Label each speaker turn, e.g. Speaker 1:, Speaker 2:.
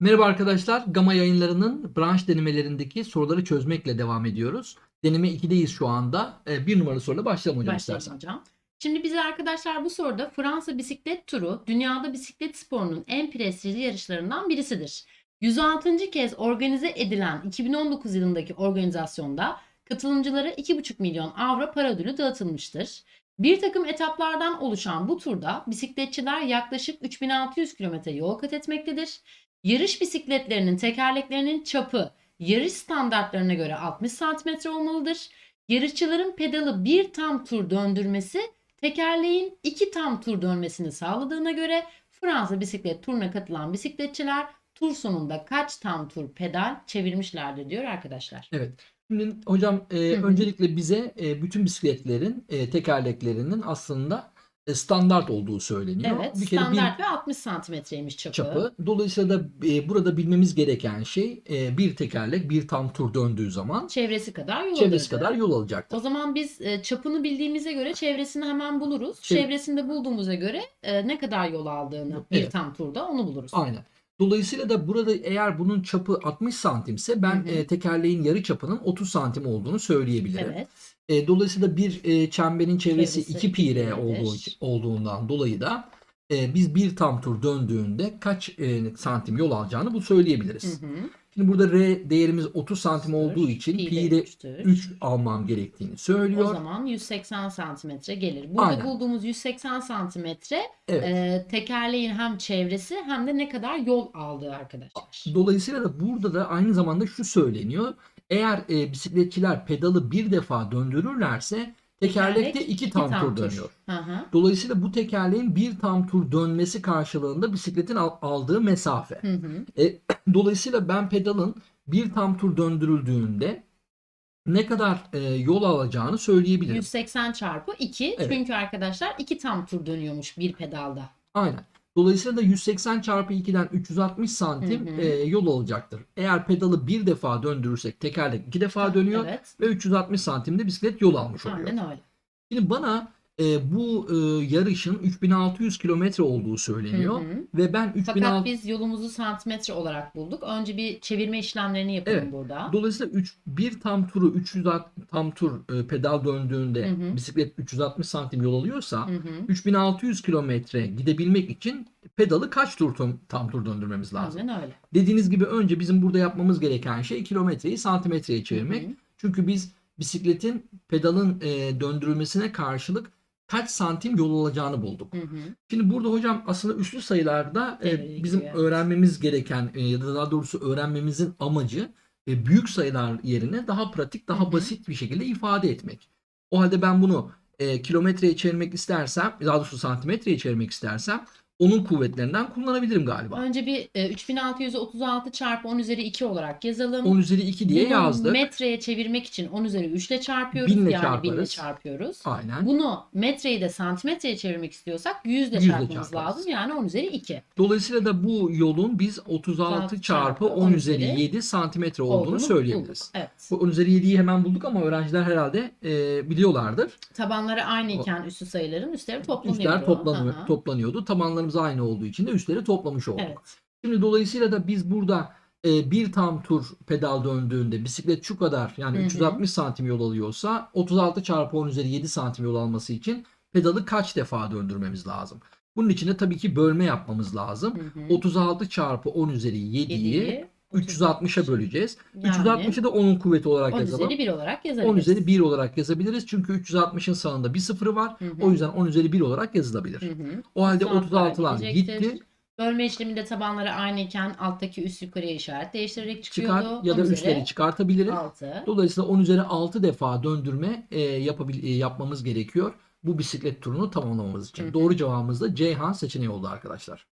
Speaker 1: Merhaba arkadaşlar. Gama yayınlarının branş denemelerindeki soruları çözmekle devam ediyoruz. Deneme 2'deyiz şu anda. Ee, bir numaralı soruyla başlayalım hocam
Speaker 2: Başlayalım
Speaker 1: istersen.
Speaker 2: hocam. Şimdi bize arkadaşlar bu soruda Fransa bisiklet turu dünyada bisiklet sporunun en prestijli yarışlarından birisidir. 106. kez organize edilen 2019 yılındaki organizasyonda katılımcılara 2,5 milyon avro para ödülü dağıtılmıştır. Bir takım etaplardan oluşan bu turda bisikletçiler yaklaşık 3600 kilometre yol kat etmektedir. Yarış bisikletlerinin tekerleklerinin çapı yarış standartlarına göre 60 santimetre olmalıdır. Yarışçıların pedalı bir tam tur döndürmesi tekerleğin iki tam tur dönmesini sağladığına göre Fransa bisiklet turuna katılan bisikletçiler tur sonunda kaç tam tur pedal çevirmişlerdir diyor arkadaşlar.
Speaker 1: Evet. Şimdi hocam e, öncelikle bize e, bütün bisikletlerin e, tekerleklerinin aslında standart olduğu söyleniyor.
Speaker 2: Evet,
Speaker 1: bir kere bir
Speaker 2: standart ve 60 santimetreymiş çapı.
Speaker 1: çapı. Dolayısıyla da e, burada bilmemiz gereken şey e, bir tekerlek bir tam tur döndüğü zaman
Speaker 2: Çevresi kadar yol
Speaker 1: çevresi
Speaker 2: alırdı.
Speaker 1: kadar yol alacaktır.
Speaker 2: O zaman biz e, çapını bildiğimize göre çevresini hemen buluruz.
Speaker 1: Çev-
Speaker 2: Çevresinde bulduğumuza göre e, ne kadar yol aldığını bir
Speaker 1: Evet.
Speaker 2: tam turda onu buluruz.
Speaker 1: Aynen. Dolayısıyla da burada eğer bunun çapı 60 santimse ben
Speaker 2: Hı hı.
Speaker 1: e, tekerleğin yarı çapının 30 santim olduğunu söyleyebilirim.
Speaker 2: Evet.
Speaker 1: E, dolayısıyla bir e, çemberin çevresi
Speaker 2: Çevresi
Speaker 1: 2 pi r olduğu, olduğundan dolayı da e, biz bir tam tur döndüğünde kaç e, santim yol alacağını bu söyleyebiliriz.
Speaker 2: Hı hı.
Speaker 1: Şimdi burada r değerimiz 30 santim olduğu için
Speaker 2: Pi
Speaker 1: pi de
Speaker 2: üçtür.
Speaker 1: 3 almam gerektiğini
Speaker 2: O
Speaker 1: söylüyor.
Speaker 2: zaman 180 santimetre gelir. Burada
Speaker 1: Aynen.
Speaker 2: bulduğumuz 180 santimetre
Speaker 1: Evet.
Speaker 2: e, tekerleğin hem çevresi hem de ne kadar yol aldığı arkadaşlar.
Speaker 1: Dolayısıyla da burada da aynı zamanda şu söyleniyor. Eğer e, bisikletçiler pedalı bir defa döndürürlerse tekerlekte iki tam, tur dönüyor.
Speaker 2: Hı hı.
Speaker 1: Dolayısıyla bu tekerleğin bir tam tur dönmesi karşılığında bisikletin al- aldığı mesafe.
Speaker 2: Hı hı.
Speaker 1: E, dolayısıyla ben pedalın bir tam tur döndürüldüğünde ne kadar e, yol alacağını söyleyebilirim.
Speaker 2: 180 çarpı 2
Speaker 1: Evet.
Speaker 2: çünkü arkadaşlar iki tam tur dönüyormuş bir pedalda.
Speaker 1: Aynen. Dolayısıyla da 180 çarpı 2'den 360 santim
Speaker 2: Hı hı.
Speaker 1: e, yol alacaktır. Eğer pedalı bir defa döndürürsek tekerlek iki defa dönüyor
Speaker 2: Evet.
Speaker 1: ve 360 santimde bisiklet yol almış oluyor.
Speaker 2: Aynen öyle.
Speaker 1: Şimdi bana e, bu e, yarışın 3600 kilometre olduğu söyleniyor
Speaker 2: Hı hı.
Speaker 1: ve ben 3600
Speaker 2: Fakat biz yolumuzu santimetre olarak bulduk. Önce bir çevirme işlemlerini yapalım
Speaker 1: Evet.
Speaker 2: burada.
Speaker 1: Dolayısıyla 3 bir tam turu 300 tam tur e, pedal döndüğünde
Speaker 2: Hı hı.
Speaker 1: bisiklet 360 santim yol alıyorsa
Speaker 2: Hı hı.
Speaker 1: 3600 kilometre gidebilmek için pedalı kaç tur tam, tam tur döndürmemiz lazım?
Speaker 2: Aynen öyle.
Speaker 1: Dediğiniz gibi önce bizim burada yapmamız gereken şey kilometreyi santimetreye çevirmek.
Speaker 2: Hı hı.
Speaker 1: Çünkü biz bisikletin pedalın e, döndürülmesine karşılık kaç santim yol alacağını bulduk.
Speaker 2: Hı hı.
Speaker 1: Şimdi burada hocam aslında üslü sayılarda e, bizim
Speaker 2: evet.
Speaker 1: öğrenmemiz gereken e, ya da daha doğrusu öğrenmemizin amacı e, büyük sayılar yerine daha pratik, daha
Speaker 2: Hı hı.
Speaker 1: basit bir şekilde ifade etmek. O halde ben bunu e, kilometreye çevirmek istersem, daha doğrusu santimetreye çevirmek istersem onun kuvvetlerinden kullanabilirim galiba.
Speaker 2: Önce bir e, 3636 çarpı 10 üzeri 2 olarak yazalım.
Speaker 1: 10 üzeri 2 diye
Speaker 2: Bunu
Speaker 1: yazdık.
Speaker 2: metreye çevirmek için 10 üzeri 3 ile çarpıyoruz.
Speaker 1: Binle
Speaker 2: yani binle
Speaker 1: çarparız.
Speaker 2: çarpıyoruz.
Speaker 1: Aynen.
Speaker 2: Bunu metreyi de santimetreye çevirmek istiyorsak 100 ile
Speaker 1: Yüzle
Speaker 2: çarpmamız
Speaker 1: çarparız.
Speaker 2: lazım. Yani 10 üzeri 2
Speaker 1: Dolayısıyla da bu yolun biz 36
Speaker 2: 36
Speaker 1: çarpı
Speaker 2: çarpı
Speaker 1: 10
Speaker 2: 10
Speaker 1: üzeri
Speaker 2: üzeri
Speaker 1: 7 santimetre olduğunu söyleyebiliriz.
Speaker 2: Evet.
Speaker 1: Bu 10 üzeri 7'yi hemen bulduk ama öğrenciler herhalde e, biliyorlardır.
Speaker 2: Tabanları aynı iken üstü sayıların üstleri toplanıyordu.
Speaker 1: Üstler toplanıyor, toplanıyordu. Tabanlarımız aynı olduğu için de üstleri toplamış olduk.
Speaker 2: Evet.
Speaker 1: Şimdi dolayısıyla da biz burada e, bir tam tur pedal döndüğünde bisiklet şu kadar yani
Speaker 2: Hı hı.
Speaker 1: 360 santim yol alıyorsa 36 çarpı 10 üzeri 7 santim yol alması için pedalı kaç defa döndürmemiz lazım? Bunun için de tabii ki bölme yapmamız lazım.
Speaker 2: Hı hı.
Speaker 1: 36 çarpı 10 üzeri 7'yi
Speaker 2: Yediyi
Speaker 1: 360'a böleceğiz.
Speaker 2: Yani
Speaker 1: 360'ı da 10'un kuvveti olarak
Speaker 2: 10
Speaker 1: yazalım.
Speaker 2: üzeri 1 olarak yazabiliriz.
Speaker 1: 10 üzeri 1 olarak yazabiliriz. Çünkü 360'ın sağında bir sıfırı var.
Speaker 2: Hı hı.
Speaker 1: O yüzden 10 üzeri 1 olarak yazılabilir.
Speaker 2: Hı hı.
Speaker 1: O halde
Speaker 2: 36'lar
Speaker 1: 36'lar
Speaker 2: gidecektir.
Speaker 1: gitti.
Speaker 2: Bölme işleminde tabanları aynı iken alttaki üst yukarıya işaret değiştirerek çıkıyordu.
Speaker 1: Çıkar ya da üstleri çıkartabiliriz.
Speaker 2: 6.
Speaker 1: Dolayısıyla 10 üzeri 6 defa döndürme e, yapabil, e, yapmamız gerekiyor. Bu bisiklet turunu tamamlamamız için.
Speaker 2: Hı hı.
Speaker 1: Doğru cevabımız da Ceyhan seçeneği oldu arkadaşlar.